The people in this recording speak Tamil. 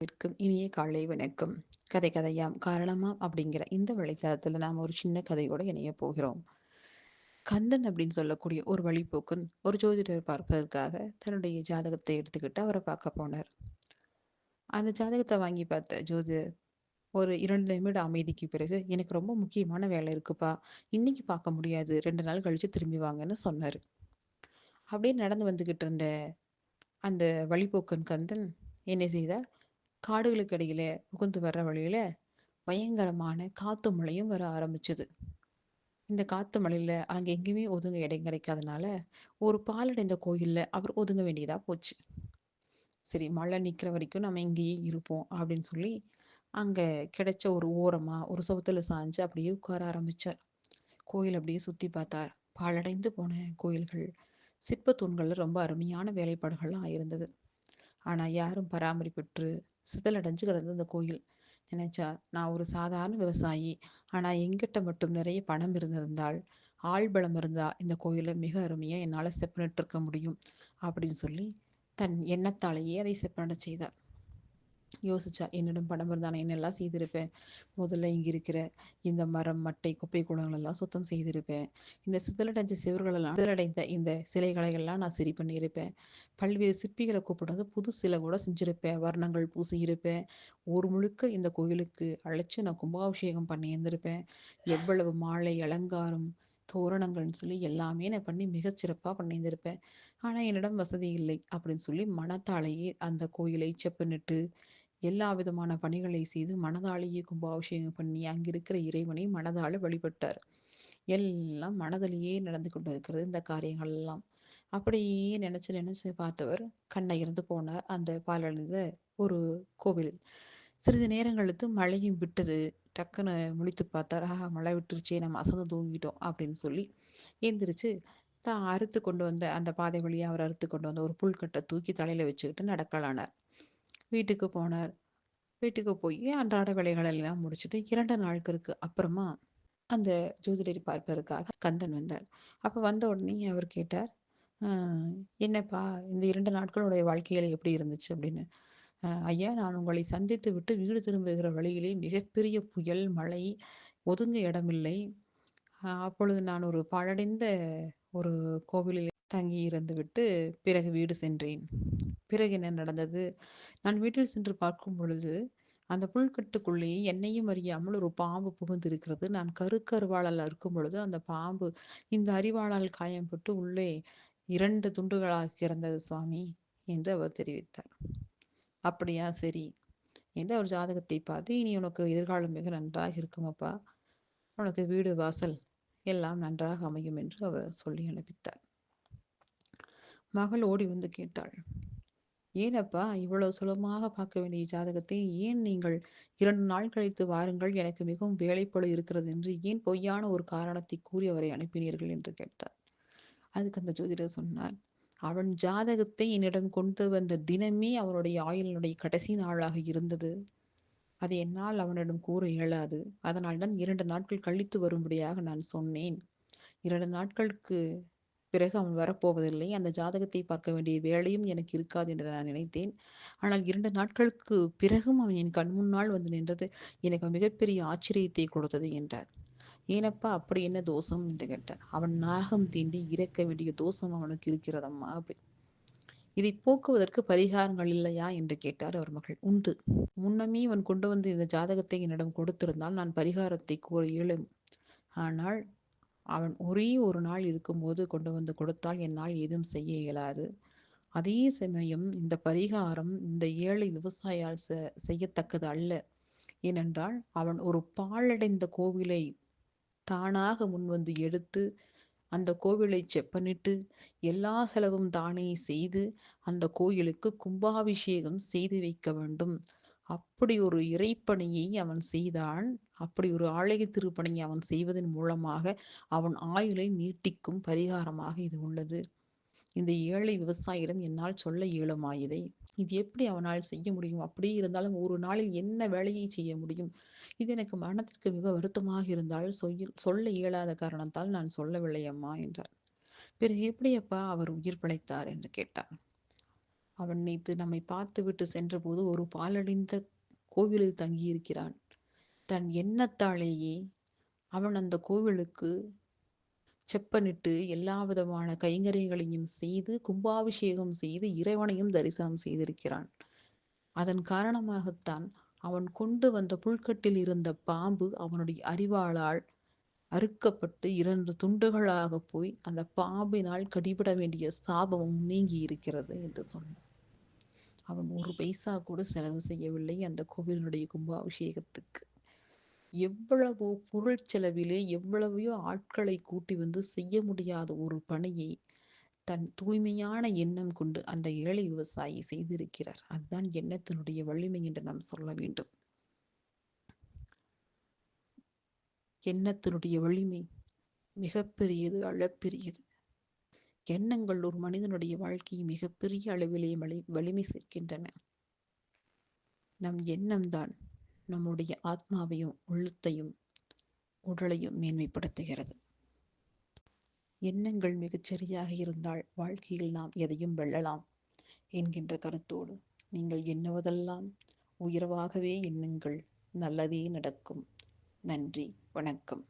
இருக்கும் இனிய காலை வணக்கம். கதை கதையாம் காரணமாம் அப்படிங்கிற இந்த வழித்தளத்துல நாம் ஒரு சின்ன கதையோட இணைய போகிறோம். கந்தன் அப்படின்னு சொல்லக்கூடிய ஒரு வழிபோக்கன் ஒரு ஜோதிடர் பார்ப்பதற்காக தன்னுடைய ஜாதகத்தை எடுத்துக்கிட்டு அவரை பார்க்க போனார். அந்த ஜாதகத்தை வாங்கி பார்த்த ஜோதிடர் ஒரு இரண்டு நிமிட அமைதிக்கு பிறகு எனக்கு ரொம்ப முக்கியமான வேலை இருக்குப்பா. இன்னைக்கு பார்க்க முடியாது. ரெண்டு நாள் கழிச்சு திரும்பி வாங்கன்னு சொன்னார். அப்படியே நடந்து வந்துகிட்டு இருந்த அந்த வழிபோக்கன் கந்தன் என்ன செய்தார்? காடுகளுக்கு இடையில புகுந்து வர்ற வழியில பயங்கரமான காத்து மழையும் வர ஆரம்பிச்சது. இந்த காத்து மழையில அங்கே எங்கேயுமே ஒதுங்க இடம் கிடைக்காதனால ஒரு பாலடைந்த கோயில்ல அவர் ஒதுங்க வேண்டியதா போச்சு. சரி மழை நிக்கிற வரைக்கும் நம்ம இங்கேயே இருப்போம் அப்படின்னு சொல்லி அங்க கிடைச்ச ஒரு ஓரமா ஒரு சவுத்துல சாஞ்சு அப்படியே உட்கார ஆரம்பிச்சார். கோயில் அப்படியே சுத்தி பார்த்தார். பாலடைந்து போன கோயில்கள் சிற்ப தூண்கள்ல ரொம்ப அருமையான வேலைப்பாடுகள்லாம் இருந்தது ஆனால் யாரும் பராமரிப்பற்று சிதலடைஞ்சு கிடந்தது அந்த கோயில். நினைச்சா நான் ஒரு சாதாரண விவசாயி. ஆனால் எங்கிட்ட மட்டும் நிறைய பணம் இருந்திருந்தால் ஆள் பலம் இந்த கோயிலை மிக அருமையாக என்னால் செப்பனிட்டு இருக்க முடியும் அப்படின்னு சொல்லி தன் எண்ணத்தாலேயே அதை செப்பனிட செய்தார். யோசிச்சா என்னிடம் பணம் இருந்தா நான் என்னெல்லாம் செய்திருப்பேன்? முதல்ல இங்க இருக்கிற இந்த மரம் மட்டை குப்பை குளங்கள் எல்லாம் சுத்தம் செய்திருப்பேன். இந்த சிதலடைஞ்ச சிவர்களெல்லாம் சிதலடைந்த இந்த சிலைகளை எல்லாம் நான் சரி பண்ணியிருப்பேன். பல்வேறு சிற்பிகளை கூப்பிட்டு புது சிலை கூட செஞ்சிருப்பேன். வர்ணங்கள் பூசி இருப்பேன். ஒரு முழுக்க இந்த கோயிலுக்கு அழைச்சு நான் கும்பாபிஷேகம் பண்ணி இருந்திருப்பேன். எவ்வளவு மாலை அலங்காரம் தோரணங்கள்னு சொல்லி எல்லாமே நான் பண்ணி மிகச்சிறப்பாக பண்ணியிருந்திருப்பேன். ஆனால் என்னிடம் வசதி இல்லை அப்படின்னு சொல்லி மனத்தாலேயே அந்த கோயிலை செப்பனிட்டு எல்லா விதமான பணிகளை செய்து மனதாலேயே கும்பாபிஷேகம் பண்ணி அங்கிருக்கிற இறைவனை மனதால வழிபட்டார். எல்லாம் மனதிலேயே நடந்து கொண்டு இருக்கிறது இந்த காரியங்கள் எல்லாம். அப்படியே நினைச்சு நினைச்சு பார்த்தவர் கண்ணை இருந்து போனார். அந்த பாலடைந்த ஒரு கோவில். சிறிது நேரங்களுக்கு மழையும் விட்டது. டக்குன்னு முழித்து பார்த்தார். ஆஹா மழை விட்டுருச்சே நம்ம அசந்து தூங்கிட்டோம் அப்படின்னு சொல்லி எந்திரிச்சு தான் அறுத்து கொண்டு வந்த அந்த பாதை வழியை அவர் அறுத்து கொண்டு வந்த ஒரு புல்கட்டை தூக்கி தலையில வச்சுக்கிட்டு நடக்கலானார். வீட்டுக்கு போனார். வீட்டுக்கு போய் அன்றாட வேலைகள் எல்லாம் முடிச்சுட்டு இரண்டு நாட்களுக்கு அப்புறமா அந்த ஜோதிடரை பார்ப்பதற்காக கந்தன் வந்தார். அப்போ வந்த உடனே அவர் கேட்டார் ஆஹ் என்னப்பா இந்த இரண்டு நாட்களுடைய வாழ்க்கையில் எப்படி இருந்துச்சு? அப்படின்னு. ஐயா நான் உங்களை சந்தித்து விட்டு வீடு திரும்புகிற வழியிலே மிகப்பெரிய புயல் மழை ஒதுங்க இடமில்லை. அப்பொழுது நான் ஒரு பாழடைந்த ஒரு கோவிலில் தங்கி இருந்துவிட்டு பிறகு வீடு சென்றேன். பிறகு என்ன நடந்தது? நான் வீட்டில் சென்று பார்க்கும் பொழுது அந்த புல்கட்டுக்குள்ளேயே என்னையும் அறியாமல் ஒரு பாம்பு புகுந்திருக்கிறது. நான் கருக்கருவாளால் அறுக்கும் பொழுது அந்த பாம்பு இந்த அறிவாளால் காயம்பட்டு உள்ளே இரண்டு துண்டுகளாக இறந்தது சுவாமி என்று அவர் தெரிவித்தார். அப்படியா சரி என்று அவர் ஜாதகத்தை பார்த்து இனி உனக்கு எதிர்காலம் மிக நன்றாக இருக்குமப்பா உனக்கு வீடு வாசல் எல்லாம் நன்றாக அமையும் என்று அவர் சொல்லி அனுப்பித்தார். மகள் ஓடி வந்து கேட்டாள். ஏனப்பா இவ்வளவு சுலபமாக பார்க்க வேண்டிய ஜாதகத்தை ஏன் நீங்கள் இரண்டு நாள் கழித்து வாருங்கள்? எனக்கு மிகவும் வேலைப்பழு இருக்கிறது என்று ஏன் பொய்யான ஒரு காரணத்தை கூறி அவரை அனுப்பினீர்கள்? என்று கேட்டார் அதுக்கு அந்த ஜோதிடர் சொன்னார் அவன் ஜாதகத்தை என்னிடம் கொண்டு வந்த தினமே அவனுடைய ஆயுளினுடைய கடைசி நாளாக இருந்தது. அதை என்னால் அவனிடம் கூற இயலாது. அதனால் தான் இரண்டு நாட்கள் கழித்து வரும்படியாக நான் சொன்னேன். இரண்டு நாட்களுக்கு பிறகு அவன் வரப்போவதில்லை. அந்த ஜாதகத்தை பார்க்க வேண்டிய வேலையும் எனக்கு இருக்காது என்று நான் நினைத்தேன். ஆனால் இரண்டு நாட்களுக்கு பிறகும் அவன் என் கண் முன்னால் வந்து நின்றது எனக்கு மிகப்பெரிய ஆச்சரியத்தை கொடுத்தது என்றார். ஏனப்பா அப்படி என்ன தோஷம்? என்று கேட்டார். அவன் நாகம் தீண்டி இறக்க வேண்டிய தோஷம் அவனுக்கு இருக்கிறதம்மா அப்படி. இதை போக்குவதற்கு பரிகாரங்கள் இல்லையா? என்று கேட்டார் அவர் மகள். உண்டு. முன்னமே அவன் கொண்டு வந்து இந்த ஜாதகத்தை என்னிடம் கொடுத்திருந்தால் நான் பரிகாரத்தை கூற இயலும். ஆனால் அவன் ஒரே ஒரு நாள் இருக்கும்போது கொண்டு வந்து கொடுத்தால் என்னால் எதுவும் செய்ய இயலாது. அதே சமயம் இந்த பரிகாரம் இந்த ஏழை விவசாயால் செய்யத்தக்கது அல்ல. ஏனென்றால் அவன் ஒரு பாழடைந்த கோவிலை தானாக முன்வந்து எடுத்து அந்த கோவிலை செப்பனிட்டு எல்லா செலவும் தானே செய்து அந்த கோயிலுக்கு கும்பாபிஷேகம் செய்து வைக்க வேண்டும். அப்படி ஒரு இறைப்பணியை அவன் செய்தான். அப்படி ஒரு ஆலய திருப்பணியை அவன் செய்வதன் மூலமாக அவன் ஆயுளை நீட்டிக்கும் பரிகாரமாக இது உள்ளது. இந்த ஏழை விவசாயியிடம் என்னால் சொல்ல இயலுமா இதை இது எப்படி அவனால் செய்ய முடியும்? அப்படியே இருந்தாலும் ஒரு நாளில் என்ன வேலையை செய்ய முடியும்? இது எனக்கு மரணத்திற்கு மிக வருத்தமாக இருந்தால் சொல்ல இயலாத காரணத்தால் நான் சொல்லவில்லை அம்மா என்றார். பிறகு எப்படியப்பா அவர் உயிர் பிழைத்தார் என்று கேட்டார் அவன் நேற்று நம்மை பார்த்துவிட்டு சென்றபோது ஒரு பாலடைந்த கோவிலில் தங்கியிருக்கிறான். தன் எண்ணத்தாலேயே அவன் அந்த கோவிலுக்கு செப்பனிட்டு எல்லா விதமான கைங்கரைகளையும் செய்து கும்பாபிஷேகம் செய்து இறைவனையும் தரிசனம் செய்திருக்கிறான். அதன் காரணமாகத்தான் அவன் கொண்டு வந்த புல்கட்டில் இருந்த பாம்பு அவனுடைய அறிவாளால் அறுக்கப்பட்டு இரண்டு துண்டுகளாக போய் அந்த பாம்பினால் கடிபட வேண்டிய சாபமும் நீங்கி இருக்கிறது என்று சொன்னான். அவன் ஒரு பைசா கூட செலவு செய்யவில்லை அந்த கோவிலுடைய கும்பாபிஷேகத்துக்கு. எவ்வளவோ பொருள் செலவிலே எவ்வளவையோ ஆட்களை கூட்டி வந்து செய்ய முடியாத ஒரு பணியை தன் தூய்மையான எண்ணம் கொண்டு அந்த ஏழை விவசாயி செய்திருக்கிறார். அதுதான் எண்ணத்தினுடைய வலிமை என்று நாம் சொல்ல வேண்டும். எண்ணத்தினுடைய வலிமை மிகப்பெரியது அளப்பெரியது. எண்ணங்கள் ஒரு மனிதனுடைய வாழ்க்கையை மிகப்பெரிய அளவிலே வலி வலிமை சேர்க்கின்றன. நம் எண்ணம்தான் நம்முடைய ஆத்மாவையும் உள்ளத்தையும் உடலையும் மேன்மைப்படுத்துகிறது. எண்ணங்கள் மிகச்சரியாக இருந்தால் வாழ்க்கையில் நாம் எதையும் வெல்லலாம் என்கின்ற கருத்தோடு நீங்கள் எண்ணுவதெல்லாம் உயர்வாகவே எண்ணுங்கள். நல்லதே நடக்கும். நன்றி. வணக்கம்.